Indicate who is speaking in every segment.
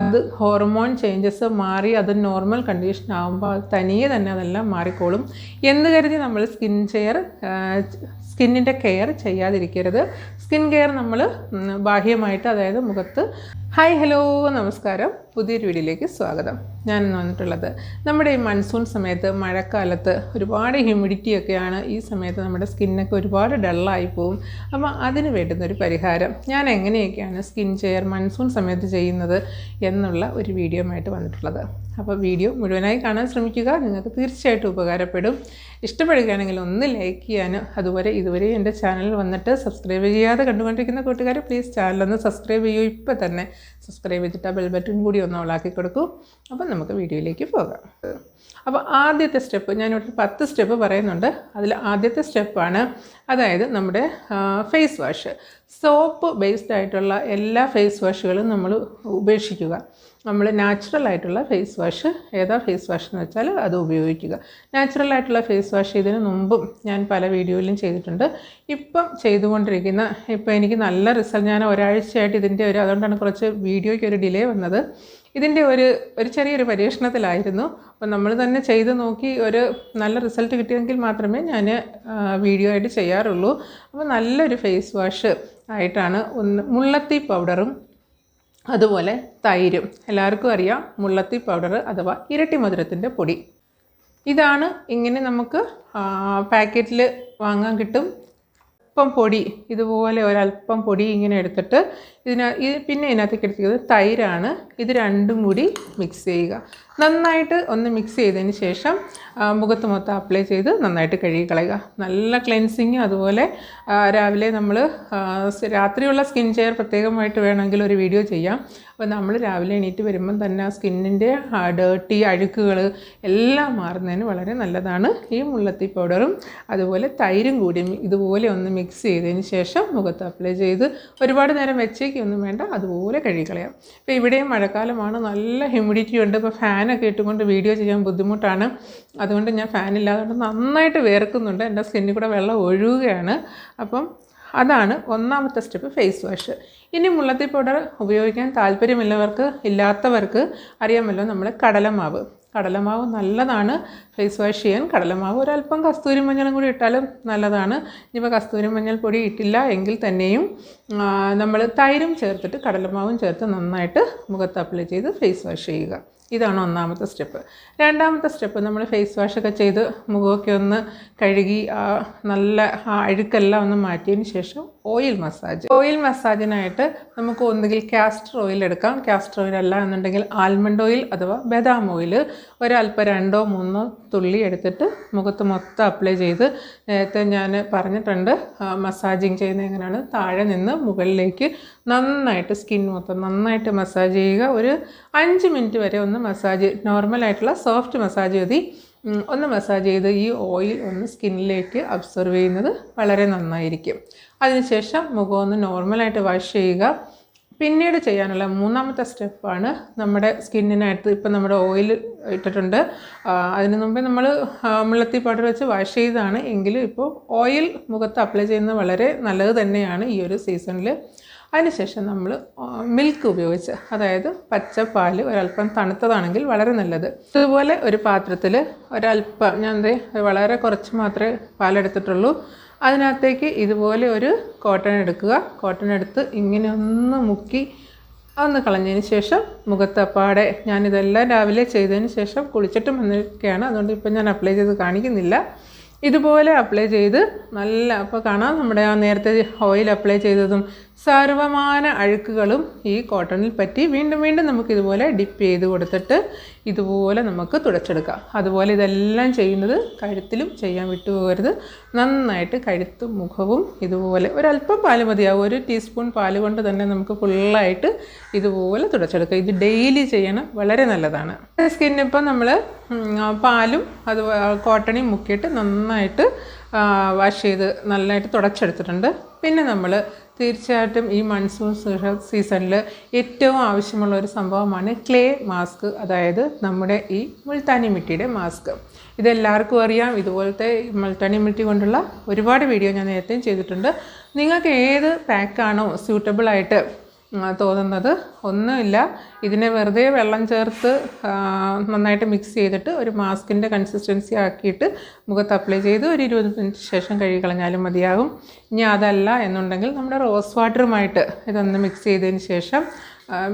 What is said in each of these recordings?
Speaker 1: അത് hormone changes മാറി അത് നോർമൽ കണ്ടീഷൻ ആകുമ്പോൾ തനിയെ തന്നെ അതെല്ലാം മാറിക്കോളും എന്ന് കരുതി നമ്മൾ സ്കിൻ കെയർ സ്കിന്നിന്റെ കെയർ ചെയ്യാതിരിക്കരുത്. സ്കിൻ കെയർ നമ്മൾ ബാഹ്യമായിട്ട് അതായത് മുഖത്ത് ഹായ് ഹലോ നമസ്കാരം. പുതിയൊരു വീഡിയോയിലേക്ക് സ്വാഗതം. ഞാൻ ഇന്ന് വന്നിട്ടുള്ളത് നമ്മുടെ ഈ മൺസൂൺ സമയത്ത് മഴക്കാലത്ത് ഒരുപാട് ഹ്യൂമിഡിറ്റി ഒക്കെയാണ് ഈ സമയത്ത് നമ്മുടെ സ്കിന്നൊക്കെ ഒരുപാട് ഡള്ളായി പോവും. അപ്പോൾ അതിന് വേണ്ടുന്നൊരു പരിഹാരം. ഞാൻ എങ്ങനെയൊക്കെയാണ് സ്കിൻ കെയർ മൺസൂൺ സമയത്ത് ചെയ്യുന്നത് എന്നുള്ള ഒരു വീഡിയോ ആയിട്ട് വന്നിട്ടുള്ളത്. അപ്പോൾ വീഡിയോ മുഴുവനായി കാണാൻ ശ്രമിക്കുക. നിങ്ങൾക്ക് തീർച്ചയായിട്ടും ഉപകാരപ്പെടും. ഇഷ്ടപ്പെടുകയാണെങ്കിൽ ഒന്ന് ലൈക്ക് ചെയ്യാനും അതുപോലെ ഇതുവരെ എന്റെ ചാനൽ വന്നിട്ട് സബ്സ്ക്രൈബ് ചെയ്യാതെ കണ്ടുകൊണ്ടിരിക്കുന്ന കൂട്ടുകാർ പ്ലീസ് ചാനലൊന്ന് സബ്സ്ക്രൈബ് ചെയ്യൂ. ഇപ്പോൾ തന്നെ സബ്സ്ക്രൈബ് ചെയ്തിട്ട് ആ ബെൽ ബട്ടൺ കൂടി ഒന്ന് ഓളാക്കി കൊടുക്കൂ. അപ്പം നമുക്ക് വീഡിയോയിലേക്ക് പോകാം. അപ്പോൾ ആദ്യത്തെ സ്റ്റെപ്പ് ഞാനിവിടെ പത്ത് സ്റ്റെപ്പ് പറയുന്നുണ്ട്. അതിൽ ആദ്യത്തെ സ്റ്റെപ്പാണ് അതായത് നമ്മുടെ ഫേസ് വാഷ് സോപ്പ് ബേസ്ഡ് ആയിട്ടുള്ള എല്ലാ ഫേസ് വാഷുകളും നമ്മൾ ഉപേക്ഷിക്കുക. നമ്മൾ നാച്ചുറൽ ആയിട്ടുള്ള ഫേസ് വാഷ് ഏതാ ഫേസ് വാഷ് എന്ന് വെച്ചാൽ അത് ഉപയോഗിക്കുക. നാച്ചുറൽ ആയിട്ടുള്ള ഫേസ് വാഷ് ഇതിന് മുമ്പും ഞാൻ പല വീഡിയോയിലും ചെയ്തിട്ടുണ്ട്. ഇപ്പം ചെയ്തുകൊണ്ടിരിക്കുന്ന ഇപ്പം എനിക്ക് നല്ല റിസൾട്ട് ഞാൻ ഒരാഴ്ചയായിട്ട് ഇതിന്റെ ഒരു അതുകൊണ്ടാണ് കുറച്ച് വീഡിയോയ്ക്ക് ഒരു ഡിലേ വന്നത്. ഇതിന്റെ ഒരു ഒരു ചെറിയൊരു പരീക്ഷണത്തിലായിരുന്നു. അപ്പം നമ്മൾ തന്നെ ചെയ്ത് നോക്കി ഒരു നല്ല റിസൾട്ട് കിട്ടിയെങ്കിൽ മാത്രമേ ഞാൻ വീഡിയോ ആയിട്ട് ചെയ്യാറുള്ളൂ. അപ്പോൾ നല്ലൊരു ഫേസ് വാഷ് ആയിട്ടാണ് ഒന്ന് മുള്ളത്തി പൗഡറും അതുപോലെ തൈരും. എല്ലാവർക്കും അറിയാം മുള്ളത്തി പൗഡർ അഥവാ ഇരട്ടി മധുരത്തിന്റെ പൊടി. ഇതാണ് ഇങ്ങനെ നമുക്ക് പാക്കറ്റിൽ വാങ്ങാൻ കിട്ടും. അല്പം പൊടി ഇതുപോലെ ഒരല്പം പൊടി ഇങ്ങനെ എടുത്തിട്ട് ഇതിന ഇത് പിന്നെ ഇതിനകത്തേക്ക് എടുത്തിരിക്കുന്നത് തൈരാണ്. ഇത് രണ്ടും കൂടി മിക്സ് ചെയ്യുക. നന്നായിട്ട് ഒന്ന് മിക്സ് ചെയ്തതിന് ശേഷം മുഖത്ത് മൊത്തം അപ്ലൈ ചെയ്ത് നന്നായിട്ട് കഴുകി കളയുക. നല്ല ക്ലെൻസിങ് അതുപോലെ രാവിലെ നമ്മൾ രാത്രിയുള്ള സ്കിൻ കെയർ പ്രത്യേകമായിട്ട് വേണമെങ്കിൽ ഒരു വീഡിയോ ചെയ്യാം. അപ്പോൾ നമ്മൾ രാവിലെ എണീറ്റ് വരുമ്പം തന്നെ ആ സ്കിന്നിന്റെ ഡേർട്ടി അഴുക്കുകൾ എല്ലാം മാറുന്നതിന് വളരെ നല്ലതാണ്. ഈ മുള്ളത്തി പൗഡറും അതുപോലെ തൈരും കൂടി ഇതുപോലെ ഒന്ന് മിക്സ് ചെയ്തതിന് ശേഷം മുഖത്ത് അപ്ലൈ ചെയ്ത് ഒരുപാട് നേരം വെച്ചേക്കൊന്നും വേണ്ട അതുപോലെ കഴുകിക്കളയാം. ഇപ്പോൾ ഇവിടെയും മഴക്കാലമാണ് നല്ല ഹ്യൂമിഡിറ്റി ഉണ്ട്. ഇപ്പോൾ ഫാനൊക്കെ ഇട്ടുകൊണ്ട് വീഡിയോ ചെയ്യാൻ ബുദ്ധിമുട്ടാണ്. അതുകൊണ്ട് ഞാൻ ഫാനില്ലാതെ നന്നായിട്ട് വേർക്കുന്നുണ്ട്. എന്റെ സ്കിന്നിൽ കൂടെ വെള്ളം ഒഴുകുകയാണ്. അപ്പം അതാണ് ഒന്നാമത്തെ സ്റ്റെപ്പ് ഫേസ് വാഷ് ഇനി മുള്ളത്തി പൗഡർ ഉപയോഗിക്കാൻ താല്പര്യമില്ലവർക്ക് ഇല്ലാത്തവർക്ക് അറിയാമല്ലോ നമ്മൾ കടലമാവ്. കടലമാവ് നല്ലതാണ്. ഫേസ് വാഷ് ചെയ്യാൻ കടലമാവ് ഒരല്പം കസ്തൂരി മഞ്ഞളും കൂടി ഇട്ടാലും നല്ലതാണ്. ഇനിയിപ്പോൾ കസ്തൂരി മഞ്ഞൾ പൊടി ഇട്ടില്ല എങ്കിൽ തന്നെയും നമ്മൾ തൈരും ചേർത്തിട്ട് കടലമാവും ചേർത്ത് നന്നായിട്ട് മുഖത്ത് അപ്ലൈ ചെയ്ത് ഫേസ് വാഷ് ചെയ്യുക. ഇതാണ് ഒന്നാമത്തെ സ്റ്റെപ്പ് രണ്ടാമത്തെ സ്റ്റെപ്പ് നമ്മൾ ഫേസ് വാഷൊക്കെ ചെയ്ത് മുഖമൊക്കെ ഒന്ന് കഴുകി നല്ല അഴുക്കെല്ലാം ഒന്ന് മാറ്റിയതിന് ശേഷം ഓയിൽ മസാജ് ഓയിൽ മസാജിനായിട്ട് നമുക്ക് ഒന്നുകിൽ കാസ്റ്റർ ഓയിൽ എടുക്കാം. കാസ്റ്റർ ഓയിൽ അല്ല എന്നുണ്ടെങ്കിൽ ആൽമണ്ട് ഓയിൽ അഥവാ ബദാം ഓയിൽ ഒരല്പം രണ്ടോ മൂന്നോ തുള്ളി എടുത്തിട്ട് മുഖത്ത് മൊത്തം അപ്ലൈ ചെയ്ത് നേരത്തെ ഞാൻ പറഞ്ഞിട്ടുണ്ട് മസാജിങ് ചെയ്യുന്നത് എങ്ങനെയാണ്? താഴെ നിന്ന് മുകളിലേക്ക് നന്നായിട്ട് സ്കിൻ മൊത്തം നന്നായിട്ട് മസാജ് ചെയ്യുക. ഒരു അഞ്ച് മിനിറ്റ് വരെ ഒന്ന് മസാജ് നോർമലായിട്ടുള്ള സോഫ്റ്റ് മസാജ് മതി. ഒന്ന് മസാജ് ചെയ്ത് ഈ ഓയിൽ ഒന്ന് സ്കിന്നിലേക്ക് അബ്സർവ് ചെയ്യുന്നത് വളരെ നന്നായിരിക്കും. അതിനുശേഷം മുഖം ഒന്ന് നോർമലായിട്ട് വാഷ് ചെയ്യുക. പിന്നീട് ചെയ്യാനുള്ള മൂന്നാമത്തെ സ്റ്റെപ്പാണ് നമ്മുടെ സ്കിന്നിനകത്ത് ഇപ്പം നമ്മുടെ ഓയിൽ ഇട്ടിട്ടുണ്ട്. അതിന് മുമ്പേ നമ്മൾ മുള്ളത്തി പൗഡർ വെച്ച് വാഷ് ചെയ്തതാണ്. എങ്കിലും ഇപ്പോൾ ഓയിൽ മുഖത്ത് അപ്ലൈ ചെയ്യുന്നത് വളരെ നല്ലത് തന്നെയാണ് ഈ ഒരു സീസണിൽ. അതിനുശേഷം നമ്മൾ മിൽക്ക് ഉപയോഗിച്ച് അതായത് പച്ചപ്പാൽ ഒരല്പം തണുത്തതാണെങ്കിൽ വളരെ നല്ലത്. ഇതുപോലെ ഒരു പാത്രത്തിൽ ഒരല്പം ഞാൻ വളരെ കുറച്ച് മാത്രമേ പാലെടുത്തിട്ടുള്ളൂ. അതിനകത്തേക്ക് ഇതുപോലെ ഒരു കോട്ടൺ എടുക്കുക. കോട്ടൺ എടുത്ത് ഇങ്ങനെ ഒന്ന് മുക്കി ഒന്ന് കളഞ്ഞതിന് ശേഷം മുഖത്തപ്പാടെ ഞാനിതെല്ലാം രാവിലെ ചെയ്തതിന് ശേഷം കുളിച്ചിട്ടും വന്നിരിക്കുകയാണ്. അതുകൊണ്ട് ഇപ്പം ഞാൻ അപ്ലൈ ചെയ്ത് കാണിക്കുന്നില്ല. ഇതുപോലെ അപ്ലൈ ചെയ്ത് നല്ല അപ്പോൾ കാണാം നമ്മുടെ ആ നേരത്തെ ഓയിൽ അപ്ലൈ ചെയ്തതും സർവമാന അഴുക്കുകളും ഈ കോട്ടണിൽ പറ്റി വീണ്ടും വീണ്ടും നമുക്ക് ഇതുപോലെ ഡിപ്പ് ചെയ്ത് കൊടുത്തിട്ട് ഇതുപോലെ നമുക്ക് തുടച്ചെടുക്കാം. അതുപോലെ ഇതെല്ലാം ചെയ്യുന്നത് കഴുത്തിലും ചെയ്യാൻ വിട്ടുപോകരുത്. നന്നായിട്ട് കഴുത്തും മുഖവും ഇതുപോലെ ഒരല്പം പാൽ മതിയാവും. ഒരു ടീസ്പൂൺ പാൽ കൊണ്ട് തന്നെ നമുക്ക് ഫുള്ളായിട്ട് ഇതുപോലെ തുടച്ചെടുക്കാം. ഇത് ഡെയിലി ചെയ്യണം. വളരെ നല്ലതാണ്. സ്കിന്നിപ്പം നമ്മൾ പാലും അത് കോട്ടണിയും മുക്കിയിട്ട് നന്നായിട്ട് വാഷ് ചെയ്ത് നല്ലതായിട്ട് തുടച്ചെടുത്തിട്ടുണ്ട്. പിന്നെ നമ്മൾ തീർച്ചയായിട്ടും ഈ മൺസൂൺ സീസണിൽ ഏറ്റവും ആവശ്യമുള്ള ഒരു സംഭവമാണ് ക്ലേ മാസ്ക് അതായത് നമ്മുടെ ഈ മുൾത്താനി മിട്ടിയുടെ മാസ്ക്. ഇതെല്ലാവർക്കും അറിയാം. ഇതുപോലത്തെ മുൾത്താനി മിട്ടി കൊണ്ടുള്ള ഒരുപാട് വീഡിയോ ഞാൻ നേരത്തെയും ചെയ്തിട്ടുണ്ട്. നിങ്ങൾക്ക് ഏത് പാക്കാണോ സ്യൂട്ടബിളായിട്ട് തോന്നുന്നത്. ഒന്നുമില്ല. ഇതിനെ വെറുതെ വെള്ളം ചേർത്ത് നന്നായിട്ട് മിക്സ് ചെയ്തിട്ട് ഒരു മാസ്കിന്റെ കൺസിസ്റ്റൻസി ആക്കിയിട്ട് മുഖത്ത് അപ്ലൈ ചെയ്ത് ഒരു ഇരുപത് മിനിറ്റ് ശേഷം കഴുകി കളഞ്ഞാലും മതിയാകും. ഇനി അതല്ല എന്നുണ്ടെങ്കിൽ നമ്മുടെ റോസ് വാട്ടറുമായിട്ട് ഇതൊന്ന് മിക്സ് ചെയ്തതിന് ശേഷം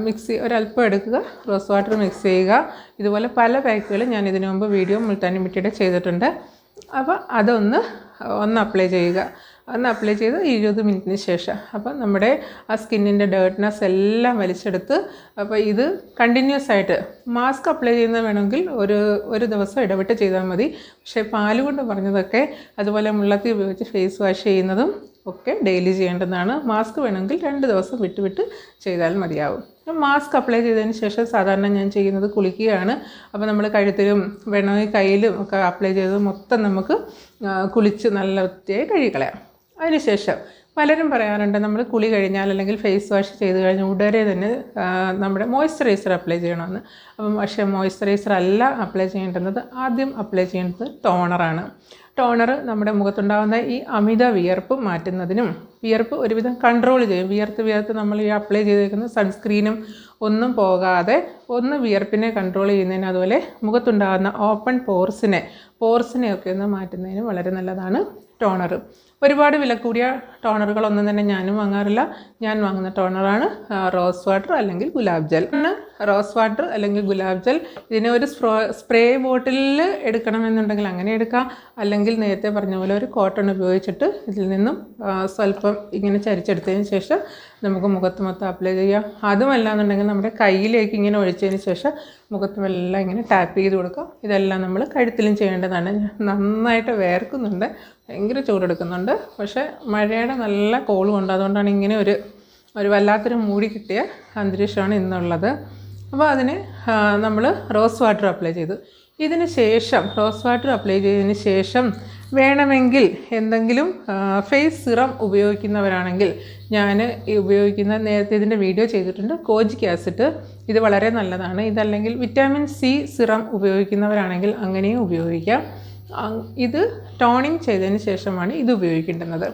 Speaker 1: മിക്സ് ഒരല്പം എടുക്കുക. റോസ് വാട്ടർ മിക്സ് ചെയ്യുക. ഇതുപോലെ പല പാക്കുകൾ ഞാൻ ഇതിനു മുമ്പ് വീഡിയോ മുൾത്താനി മിട്ടിയുടെ ചെയ്തിട്ടുണ്ട്. അപ്പോൾ അതൊന്ന് ഒന്ന് അപ്ലൈ ചെയ്യുക. ഒന്ന് അപ്ലൈ ചെയ്ത് ഇരുപത് മിനിറ്റിന് ശേഷം. അപ്പം നമ്മുടെ ആ സ്കിന്നിന്റെ ഡേർട്ട്നെസ് എല്ലാം വലിച്ചെടുത്ത് അപ്പോൾ ഇത് കണ്ടിന്യൂസ് ആയിട്ട് മാസ്ക് അപ്ലൈ ചെയ്യുന്ന വേണമെങ്കിൽ ഒരു ഒരു ദിവസം ഇടവിട്ട് ചെയ്താൽ മതി. പക്ഷേ പാൽ കൊണ്ട് പറഞ്ഞതൊക്കെ അതുപോലെ മുള്ളത്തി ഉപയോഗിച്ച് ഫേസ് വാഷ് ചെയ്യുന്നതും ഒക്കെ ഡെയിലി ചെയ്യേണ്ടതാണ്. മാസ്ക് വേണമെങ്കിൽ രണ്ട് ദിവസം വിട്ട് വിട്ട് ചെയ്താൽ മതിയാവും. മാസ്ക് അപ്ലൈ ചെയ്തതിന് ശേഷം സാധാരണ ഞാൻ ചെയ്യുന്നത് കുളിക്കുകയാണ്. അപ്പോൾ നമ്മൾ കഴുത്തിലും വേണമെങ്കിൽ കയ്യിലും ഒക്കെ അപ്ലൈ ചെയ്ത് മൊത്തം നമുക്ക് കുളിച്ച് നല്ല വൃത്തിയായി കഴുകിക്കളയാം അതിനുശേഷം പലരും പറയാറുണ്ട് നമ്മൾ കുളി കഴിഞ്ഞാൽ അല്ലെങ്കിൽ ഫേസ് വാഷ് ചെയ്ത് കഴിഞ്ഞാൽ ഉടനെ തന്നെ നമ്മുടെ മോയ്സ്ചറൈസർ അപ്ലൈ ചെയ്യണമെന്ന്. അപ്പം പക്ഷേ മോയ്സ്ചറൈസർ അല്ല അപ്ലൈ ചെയ്യേണ്ടുന്നത് ആദ്യം അപ്ലൈ ചെയ്യേണ്ടത് ടോണറാണ് ടോണർ നമ്മുടെ മുഖത്തുണ്ടാകുന്ന ഈ അമിത വിയർപ്പ് മാറ്റുന്നതിനും വിയർപ്പ് ഒരുവിധം കൺട്രോൾ ചെയ്യും. വിയർത്ത് വിയർത്ത് നമ്മൾ ഈ അപ്ലൈ ചെയ്തേക്കുന്ന സൺസ്ക്രീനും ഒന്നും പോകാതെ ഒന്ന് വിയർപ്പിനെ കൺട്രോൾ ചെയ്യുന്നതിന് അതുപോലെ മുഖത്തുണ്ടാകുന്ന ഓപ്പൺ പോർസിനെ പോർസിനെയൊക്കെ ഒന്ന് മാറ്റുന്നതിന് വളരെ നല്ലതാണ് ടോണർ ഒരുപാട് വില കൂടിയ ടോണറുകളൊന്നും തന്നെ ഞാനും വാങ്ങാറില്ല. ഞാൻ വാങ്ങുന്ന ടോണറാണ് റോസ് വാട്ടർ അല്ലെങ്കിൽ ഗുലാബ് ജൽ. റോസ് വാട്ടർ അല്ലെങ്കിൽ ഗുലാബ് ജൽ ഇതിനെ ഒരു സ്പ്രോ സ്പ്രേ ബോട്ടിലിൽ എടുക്കണമെന്നുണ്ടെങ്കിൽ അങ്ങനെ എടുക്കാം. അല്ലെങ്കിൽ നേരത്തെ പറഞ്ഞ പോലെ ഒരു കോട്ടൺ ഉപയോഗിച്ചിട്ട് ഇതിൽ നിന്നും സ്വല്പം ഇങ്ങനെ ചരിച്ചെടുത്തതിന് ശേഷം നമുക്ക് മുഖത്ത് മൊത്തം അപ്ലൈ ചെയ്യാം. അതുമല്ല എന്നുണ്ടെങ്കിൽ നമ്മുടെ കയ്യിലേക്ക് ഇങ്ങനെ ഒഴിച്ചതിന് ശേഷം മുഖത്തുമെല്ലാം ഇങ്ങനെ ടാപ്പ് ചെയ്ത് കൊടുക്കാം. ഇതെല്ലാം നമ്മൾ കഴുത്തിലും ചെയ്യേണ്ടതാണ്. നന്നായിട്ട് വേർക്കുന്നുണ്ട്. ഭയങ്കര ചൂടെടുക്കുന്നുണ്ട്. പക്ഷേ മഴയുടെ നല്ല കോളും ഉണ്ട്. അതുകൊണ്ടാണ് ഇങ്ങനെ ഒരു ഒരു വല്ലാത്തൊരു മൂടി കിട്ടിയ അന്തരീക്ഷമാണ് ഇന്നുള്ളത്. അപ്പോൾ അതിന് നമ്മൾ റോസ് വാട്ടർ അപ്ലൈ ചെയ്തു. ഇതിന് ശേഷം റോസ് വാട്ടർ അപ്ലൈ ചെയ്തതിന് ശേഷം വേണമെങ്കിൽ എന്തെങ്കിലും ഫേസ് സിറം ഉപയോഗിക്കുന്നവരാണെങ്കിൽ ഞാൻ ഉപയോഗിക്കുന്ന നേരത്തെ ഇതിന്റെ വീഡിയോ ചെയ്തിട്ടുണ്ട്. കോജിക് ആസിഡ് ഇത് വളരെ നല്ലതാണ്. ഇതല്ലെങ്കിൽ വിറ്റാമിൻ സി സിറം ഉപയോഗിക്കുന്നവരാണെങ്കിൽ അങ്ങനെയും ഉപയോഗിക്കാം. ഇത് ടോണിങ് ചെയ്തതിന് ശേഷമാണ് ഇത് ഉപയോഗിക്കേണ്ടുന്നത്.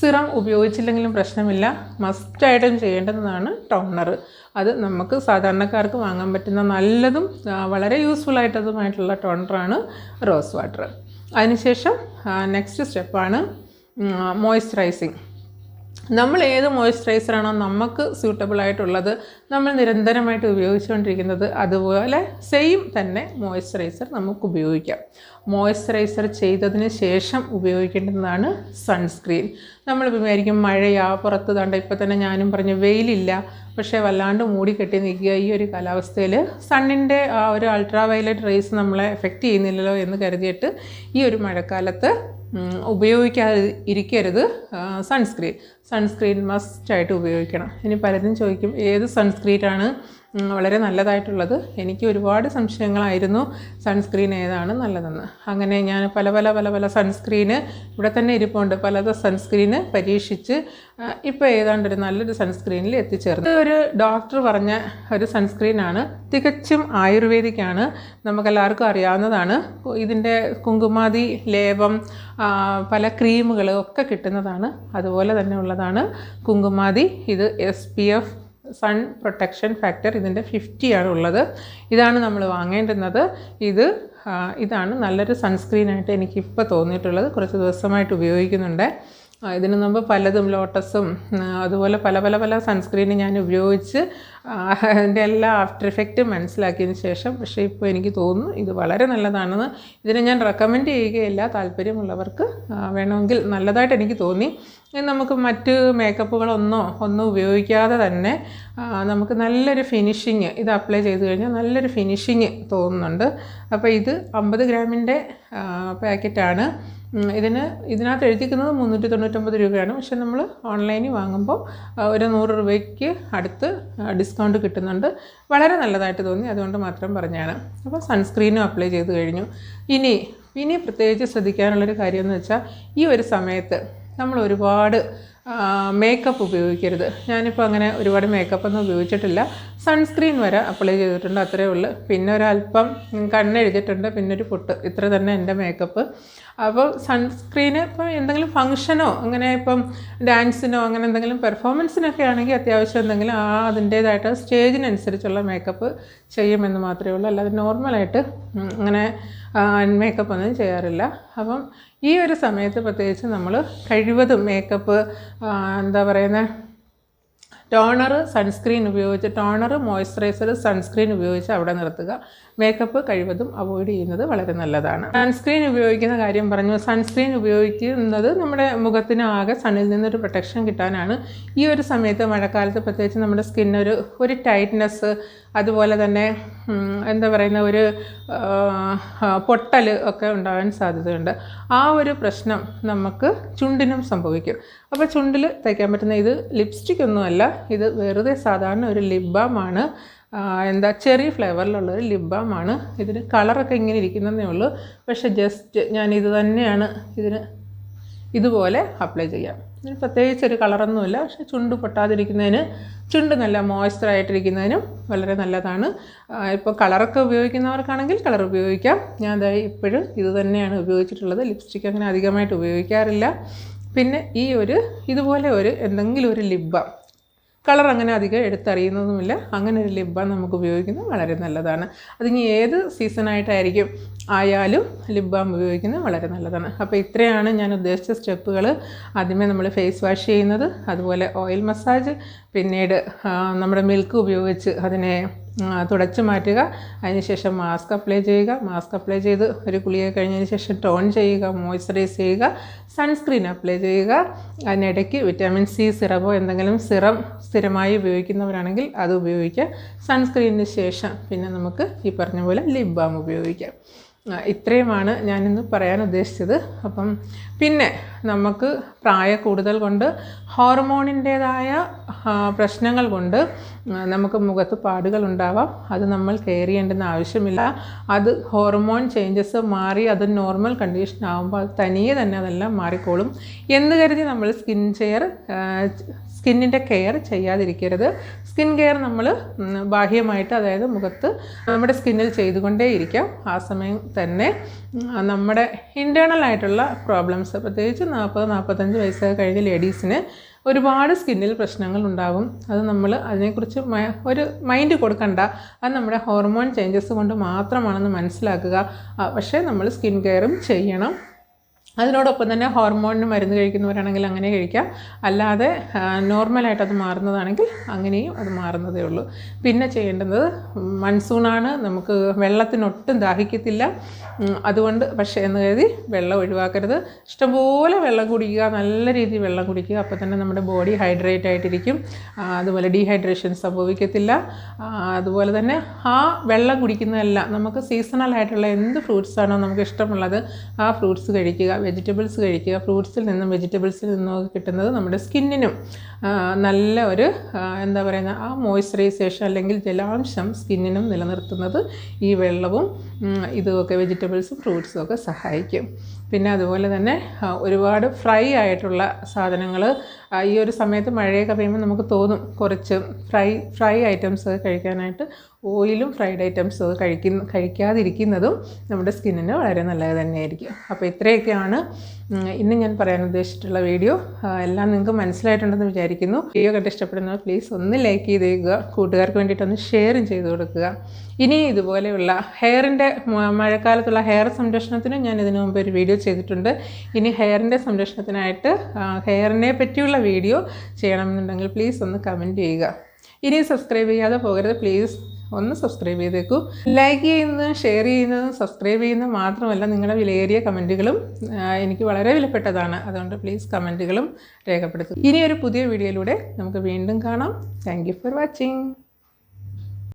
Speaker 1: സിറം ഉപയോഗിച്ചില്ലെങ്കിലും പ്രശ്നമില്ല. മസ്റ്റായിട്ടും ചെയ്യേണ്ടതാണ് ടോണർ. അത് നമുക്ക് സാധാരണക്കാർക്ക് വാങ്ങാൻ പറ്റുന്ന നല്ലതും വളരെ യൂസ്ഫുൾ ആയിട്ടതുമായിട്ടുള്ള ടോണറാണ് റോസ് വാട്ടർ. അതിനുശേഷം നെക്സ്റ്റ് സ്റ്റെപ്പാണ് മോയ്സ്ചറൈസിങ് നമ്മൾ ഏത് മോയ്സ്ചറൈസറാണോ നമുക്ക് സ്യൂട്ടബിൾ ആയിട്ടുള്ളത് നമ്മൾ നിരന്തരമായിട്ട് ഉപയോഗിച്ചുകൊണ്ടിരിക്കുന്നത് അതുപോലെ സെയിം തന്നെ മോയ്സ്ചറൈസർ നമുക്ക് ഉപയോഗിക്കാം. മോയ്സ്ചറൈസർ ചെയ്തതിന് ശേഷം ഉപയോഗിക്കേണ്ടതാണ് സൺസ്ക്രീൻ നമ്മൾ വിചാരിക്കും മഴയാ പുറത്ത് തണ്ട ഇപ്പോൾ തന്നെ ഞാനും പറഞ്ഞു വെയിലില്ല പക്ഷേ വല്ലാണ്ട് മൂടി കെട്ടി നിൽക്കുക ഈ ഒരു കാലാവസ്ഥയിൽ സണ്ണിന്റെ ആ ഒരു അൾട്രാ വയലറ്റ് റേസ് നമ്മളെ എഫക്റ്റ് ചെയ്യുന്നില്ലല്ലോ എന്ന് കരുതിയിട്ട് ഈ ഒരു മഴക്കാലത്ത് ഉപയോഗിക്കാതെ ഇരിക്കരുത്. സൺസ്ക്രീൻ സൺസ്ക്രീൻ മസ്റ്റായിട്ട് ഉപയോഗിക്കണം. ഇനി പലരും ചോദിക്കും ഏത് സൺസ്ക്രീനാണ് വളരെ നല്ലതായിട്ടുള്ളത്. എനിക്ക് ഒരുപാട് സംശയങ്ങളായിരുന്നു സൺസ്ക്രീൻ ഏതാണ് നല്ലതെന്ന്. അങ്ങനെ ഞാൻ പല പല പല പല സൺസ്ക്രീന് ഇവിടെ തന്നെ ഇരിപ്പുണ്ട്. പലത സൺസ്ക്രീന് പരീക്ഷിച്ച് ഇപ്പോൾ ഏതാണ്ട് ഒരു നല്ലൊരു സൺസ്ക്രീനിൽ എത്തിച്ചേർന്നു. ഒരു ഡോക്ടർ പറഞ്ഞ ഒരു സൺസ്ക്രീനാണ് തികച്ചും ആയുർവേദിക്കാണ്. നമുക്കെല്ലാവർക്കും അറിയാവുന്നതാണ്. ഇതിന്റെ കുങ്കുമാതി ലേപം പല ക്രീമുകൾ ഒക്കെ കിട്ടുന്നതാണ്. അതുപോലെ തന്നെ ഉള്ളതാണ് കുങ്കുമാതി. ഇത് S P F sun protection factor ഇതിന്റെ ഫിഫ്റ്റിയാണ് ഉള്ളത്. ഇതാണ് നമ്മൾ വാങ്ങേണ്ടുന്നത്. ഇത് ഇതാണ് നല്ലൊരു സൺസ്ക്രീനായിട്ട് എനിക്കിപ്പോൾ തോന്നിയിട്ടുള്ളത്. കുറച്ച് ദിവസമായിട്ട് ഉപയോഗിക്കുന്നുണ്ട്. ഇതിനു മുമ്പ് പലതും ലോട്ടസും അതുപോലെ പല പല പല സൺസ്ക്രീനും ഞാൻ ഉപയോഗിച്ച് അതിന്റെ എല്ലാ ആഫ്റ്റർ എഫക്റ്റും മനസ്സിലാക്കിയതിന് ശേഷം പക്ഷേ ഇപ്പോൾ എനിക്ക് തോന്നുന്നു ഇത് വളരെ നല്ലതാണെന്ന് ഇതിനെ ഞാൻ റെക്കമെൻഡ് ചെയ്യുകയില്ല. താല്പര്യമുള്ളവർക്ക് വേണമെങ്കിൽ നല്ലതായിട്ട് എനിക്ക് തോന്നി. നമുക്ക് മറ്റ് മേക്കപ്പുകളൊന്നോ ഒന്നും ഉപയോഗിക്കാതെ തന്നെ നമുക്ക് നല്ലൊരു ഫിനിഷിങ് ഇത് അപ്ലൈ ചെയ്ത് കഴിഞ്ഞാൽ നല്ലൊരു ഫിനിഷിങ് തോന്നുന്നുണ്ട്. അപ്പോൾ ഇത് അമ്പത് ഗ്രാമിന്റെ പാക്കറ്റാണ്. ഇതിന് ഇതിനകത്ത് എഴുതിക്കുന്നത് മുന്നൂറ്റി തൊണ്ണൂറ്റൊമ്പത് രൂപയാണ്. പക്ഷെ നമ്മൾ ഓൺലൈനിൽ വാങ്ങുമ്പോൾ ഒരു നൂറ് രൂപയ്ക്ക് അടുത്ത് ഡിസ്കൗണ്ട് കിട്ടുന്നുണ്ട്. വളരെ നല്ലതായിട്ട് തോന്നി. അതുകൊണ്ട് മാത്രം പറഞ്ഞാണ് അപ്പോൾ സൺസ്ക്രീനും അപ്ലൈ ചെയ്ത് കഴിഞ്ഞു. ഇനി ഇനി പ്രത്യേകിച്ച് ശ്രദ്ധിക്കാനുള്ളൊരു കാര്യം എന്ന് വെച്ചാൽ ഈ ഒരു സമയത്ത് നമ്മൾ ഒരുപാട് മേക്കപ്പ് ഉപയോഗിക്കരുത്. ഞാനിപ്പോൾ അങ്ങനെ ഒരുപാട് മേക്കപ്പ് ഒന്നും ഉപയോഗിച്ചിട്ടില്ല. സൺസ്ക്രീൻ വരെ അപ്ലൈ ചെയ്തിട്ടുണ്ട് അത്രയേ ഉള്ളൂ. പിന്നെ ഒരല്പം കണ്ണെഴുതിയിട്ടുണ്ട് പിന്നെ ഒരു പൊട്ട്. ഇത്ര തന്നെ എന്റെ മേക്കപ്പ് അപ്പോൾ സൺസ്ക്രീന് ഇപ്പോൾ എന്തെങ്കിലും ഫങ്ഷനോ അങ്ങനെ ഇപ്പം ഡാൻസിനോ അങ്ങനെ എന്തെങ്കിലും പെർഫോമൻസിനൊക്കെ ആണെങ്കിൽ അത്യാവശ്യം എന്തെങ്കിലും ആ അതിന്റേതായിട്ട് സ്റ്റേജിനനുസരിച്ചുള്ള മേക്കപ്പ് ചെയ്യുമെന്ന് മാത്രമേ ഉള്ളൂ. അല്ലാതെ നോർമലായിട്ട് അങ്ങനെ മേക്കപ്പ് ഒന്നും ചെയ്യാറില്ല. അപ്പം ഈ ഒരു സമയത്ത് പ്രത്യേകിച്ച് നമ്മൾ കഴിവതും മേക്കപ്പ് എന്താ പറയുന്നത് ടോണർ സൺസ്ക്രീൻ ഉപയോഗിച്ച് ടോണർ മോയ്സ്ചറൈസർ സൺസ്ക്രീൻ ഉപയോഗിച്ച് അവിടെ നിർത്തുക. മേക്കപ്പ് കഴിവതും അവോയ്ഡ് ചെയ്യുന്നത് വളരെ നല്ലതാണ്. സൺസ്ക്രീൻ ഉപയോഗിക്കുന്ന കാര്യം പറഞ്ഞു. സൺസ്ക്രീൻ ഉപയോഗിക്കുന്നത് നമ്മുടെ മുഖത്തിന് ആകെ സണ്ണിൽ നിന്നൊരു പ്രൊട്ടക്ഷൻ കിട്ടാനാണ് ഈ ഒരു സമയത്ത് മഴക്കാലത്ത് പ്രത്യേകിച്ച് നമ്മുടെ സ്കിന്നൊരു ഒരു ടൈറ്റ്നെസ് അതുപോലെ തന്നെ എന്താ പറയുന്ന ഒരു പൊട്ടൽ ഒക്കെ ഉണ്ടാകാൻ സാധ്യതയുണ്ട്. ആ ഒരു പ്രശ്നം നമുക്ക് ചുണ്ടിനും സംഭവിക്കും. അപ്പോൾ ചുണ്ടിൽ തയ്ക്കാൻ പറ്റുന്ന ഇത് ലിപ്സ്റ്റിക് ഒന്നുമല്ല ഇത് വെറുതെ സാധാരണ ഒരു ലിപ് ബാമാണ് എന്താ ചെറി ഫ്ലേവറിലുള്ളൊരു ലിപ് ബാമാണ് ഇതിന് കളറൊക്കെ ഇങ്ങനെ ഇരിക്കുന്നതേ ഉള്ളൂ. പക്ഷേ ജസ്റ്റ് ഞാൻ ഇത് തന്നെയാണ് ഇതിന് ഇതുപോലെ അപ്ലൈ ചെയ്യാം. ഇതിന് പ്രത്യേകിച്ച് ഒരു കളറൊന്നുമില്ല പക്ഷെ ചുണ്ട് പൊട്ടാതിരിക്കുന്നതിന് ചുണ്ട് നല്ല മോയ്സ്ചറായിട്ടിരിക്കുന്നതിനും വളരെ നല്ലതാണ്. ഇപ്പോൾ കളറൊക്കെ ഉപയോഗിക്കുന്നവർക്കാണെങ്കിൽ കളർ ഉപയോഗിക്കാം. ഞാൻ ഇപ്പോഴും ഇത് തന്നെയാണ് ഉപയോഗിച്ചിട്ടുള്ളത്. ലിപ്സ്റ്റിക് അങ്ങനെ അധികമായിട്ട് ഉപയോഗിക്കാറില്ല. പിന്നെ ഈ ഒരു ഇതുപോലെ ഒരു എന്തെങ്കിലും ഒരു ലിപ് ബാം കളർ അങ്ങനെ അധികം എടുത്തറിയുന്നതുമില്ല. അങ്ങനെ ഒരു ലിപ് നമുക്ക് ഉപയോഗിക്കുന്നത്. വളരെ നല്ലതാണ്. അതിനി ഏത് സീസണായിട്ടായിരിക്കും ആയാലും ലിപ് ഉപയോഗിക്കുന്നത്. വളരെ നല്ലതാണ്. അപ്പോൾ ഇത്രയാണ് ഞാൻ ഉദ്ദേശിച്ച സ്റ്റെപ്പുകൾ ആദ്യമേ നമ്മൾ ഫേസ് വാഷ് ചെയ്യുന്നത് അതുപോലെ ഓയിൽ മസാജ് പിന്നീട് നമ്മുടെ മിൽക്ക് ഉപയോഗിച്ച് അതിനെ തുടച്ച് മാറ്റുക. അതിനുശേഷം മാസ്ക് അപ്ലൈ ചെയ്യുക. മാസ്ക് അപ്ലൈ ചെയ്ത് ഒരു കുളിയൊക്കെ കഴിഞ്ഞതിന് ശേഷം ടോൺ ചെയ്യുക. മോയ്സ്ചറൈസ് ചെയ്യുക. സൺസ്ക്രീൻ അപ്ലൈ ചെയ്യുക. അതിനിടയ്ക്ക് വിറ്റാമിൻ സി സിറപ്പോ എന്തെങ്കിലും സിറം സ്ഥിരമായി ഉപയോഗിക്കുന്നവരാണെങ്കിൽ അത് ഉപയോഗിക്കുക സൺസ്ക്രീനിന് ശേഷം പിന്നെ നമുക്ക് ഈ പറഞ്ഞ പോലെ ലിപ് ബാം ഉപയോഗിക്കാം. ഇത്രയുമാണ് ഞാനിന്ന് പറയാൻ ഉദ്ദേശിച്ചത്. അപ്പം പിന്നെ നമുക്ക് പ്രായ കൂടുതൽ കൊണ്ട് ഹോർമോണിന്റേതായ പ്രശ്നങ്ങൾ കൊണ്ട് നമുക്ക് മുഖത്ത് പാടുകൾ ഉണ്ടാവാം. അത് നമ്മൾ കെയർ ചെയ്യേണ്ടുന്ന ആവശ്യമില്ല. അത് ഹോർമോൺ ചേഞ്ചസ് മാറി അത് നോർമൽ കണ്ടീഷൻ ആകുമ്പോൾ അത് തനിയെ തന്നെ അതെല്ലാം മാറിക്കോളും എന്ന് കരുതി നമ്മൾ സ്കിൻ ചെയർ സ്കിന്നിന്റെ കെയർ ചെയ്യാതിരിക്കരുത്. സ്കിൻ കെയർ നമ്മൾ ബാഹ്യമായിട്ട് അതായത് മുഖത്ത് നമ്മുടെ സ്കിന്നിൽ ചെയ്തുകൊണ്ടേ ഇരിക്കാം ആ സമയം തന്നെ നമ്മുടെ ഇന്റേർണൽ ആയിട്ടുള്ള പ്രോബ്ലംസ് പ്രത്യേകിച്ച് നാൽപ്പത് നാൽപ്പത്തഞ്ച് വയസ്സൊക്കെ കഴിഞ്ഞ ലേഡീസിന് ഒരുപാട് സ്കിന്നിൽ പ്രശ്നങ്ങൾ ഉണ്ടാകും. അത് നമ്മൾ അതിനെക്കുറിച്ച് ഒരു മൈൻഡ് കൊടുക്കണ്ട. അത് നമ്മുടെ ഹോർമോൺ ചേഞ്ചസ് കൊണ്ട് മാത്രമാണെന്ന് മനസ്സിലാക്കുക. പക്ഷേ നമ്മൾ സ്കിൻ കെയറും ചെയ്യണം. അതിനോടൊപ്പം തന്നെ ഹോർമോണിന് മരുന്ന് കഴിക്കുന്നവരാണെങ്കിൽ അങ്ങനെ കഴിക്കാം. അല്ലാതെ നോർമലായിട്ട് അത് മാറുന്നതാണെങ്കിൽ അങ്ങനെയും അത് മാറുന്നതേ ഉള്ളൂ. പിന്നെ ചെയ്യേണ്ടത് മൺസൂണാണ്. നമുക്ക് വെള്ളത്തിനൊട്ടും ദാഹിക്കത്തില്ല. അതുകൊണ്ട് പക്ഷേ എന്ന് കരുതി വെള്ളം ഒഴിവാക്കരുത്. ഇഷ്ടംപോലെ വെള്ളം കുടിക്കുക നല്ല രീതിയിൽ വെള്ളം കുടിക്കുക. അപ്പോൾ തന്നെ നമ്മുടെ ബോഡി ഹൈഡ്രേറ്റ് ആയിട്ടിരിക്കും. അതുപോലെ ഡീഹൈഡ്രേഷൻ സംഭവിക്കത്തില്ല. അതുപോലെ തന്നെ ആ വെള്ളം കുടിക്കുന്നതല്ല നമുക്ക് സീസണൽ ആയിട്ടുള്ള എന്ത് ഫ്രൂട്ട്സാണോ നമുക്ക് ഇഷ്ടമുള്ളത് ആ ഫ്രൂട്ട്സ് കഴിക്കുക. വെജിറ്റബിൾസ് കഴിക്കുക ഫ്രൂട്ട്സിൽ നിന്നും വെജിറ്റബിൾസിൽ നിന്നും കിട്ടുന്നത് നമ്മുടെ സ്കിന്നിനും നല്ല ഒരു എന്താ പറയുന്ന ആ മോയ്സ്ചറൈസേഷൻ അല്ലെങ്കിൽ ജലാംശം സ്കിന്നിനും നിലനിർത്തുന്നത് ഈ വെള്ളവും ഇതുമൊക്കെ വെജിറ്റബിൾസും ഫ്രൂട്ട്സും ഒക്കെ സഹായിക്കും. പിന്നെ അതുപോലെ തന്നെ ഒരുപാട് ഫ്രൈ ആയിട്ടുള്ള സാധനങ്ങൾ ഈ ഒരു സമയത്ത് മഴയൊക്കെ പെയ്യുമ്പോൾ നമുക്ക് തോന്നും കുറച്ച് ഫ്രൈ ഫ്രൈ ഐറ്റംസ് കഴിക്കാനായിട്ട് ഓയിലും ഫ്രൈഡ് ഐറ്റംസ് കഴിക്കുന്ന കഴിക്കാതിരിക്കുന്നതും നമ്മുടെ സ്കിന്നിന് വളരെ നല്ലത് തന്നെയായിരിക്കും. അപ്പോൾ ഇത്രയൊക്കെയാണ് ഇന്ന് ഞാൻ പറയാൻ ഉദ്ദേശിച്ചിട്ടുള്ള വീഡിയോ എല്ലാം നിങ്ങൾക്ക് മനസ്സിലായിട്ടുണ്ടെന്ന് വിചാരിക്കുന്നു. വീഡിയോ കണ്ട് ഇഷ്ടപ്പെടുന്നവർ പ്ലീസ് ഒന്ന് ലൈക്ക് ചെയ്തേക്കുക. കൂട്ടുകാർക്ക് വേണ്ടിയിട്ടൊന്ന് ഷെയറും ചെയ്ത് കൊടുക്കുക. ഇനി ഇതുപോലെയുള്ള ഹെയറിന്റെ മഴക്കാലത്തുള്ള ഹെയർ സംരക്ഷണത്തിനും ഞാൻ ഇതിനു മുമ്പ് ഒരു വീഡിയോ ചെയ്തിട്ടുണ്ട്. ഇനി ഹെയറിന്റെ സംരക്ഷണത്തിനായിട്ട് ഹെയറിനെ പറ്റിയുള്ള വീഡിയോ ചെയ്യണമെന്നുണ്ടെങ്കിൽ പ്ലീസ് ഒന്ന് കമന്റ് ചെയ്യുക. ഇനി സബ്സ്ക്രൈബ് ചെയ്യാതെ പോകരുത്. പ്ലീസ് ഒന്ന് സബ്സ്ക്രൈബ് ചെയ്തേക്കൂ. ലൈക്ക് ചെയ്യുന്നതും ഷെയർ ചെയ്യുന്നതും സബ്സ്ക്രൈബ് ചെയ്യുന്നതും മാത്രമല്ല നിങ്ങളുടെ വിലയേറിയ കമന്റുകളും എനിക്ക് വളരെ വിലപ്പെട്ടതാണ്. അതുകൊണ്ട് പ്ലീസ് കമന്റുകളും രേഖപ്പെടുത്തും ഇനി ഒരു പുതിയ വീഡിയോയിലൂടെ നമുക്ക് വീണ്ടും കാണാം. Thank for watching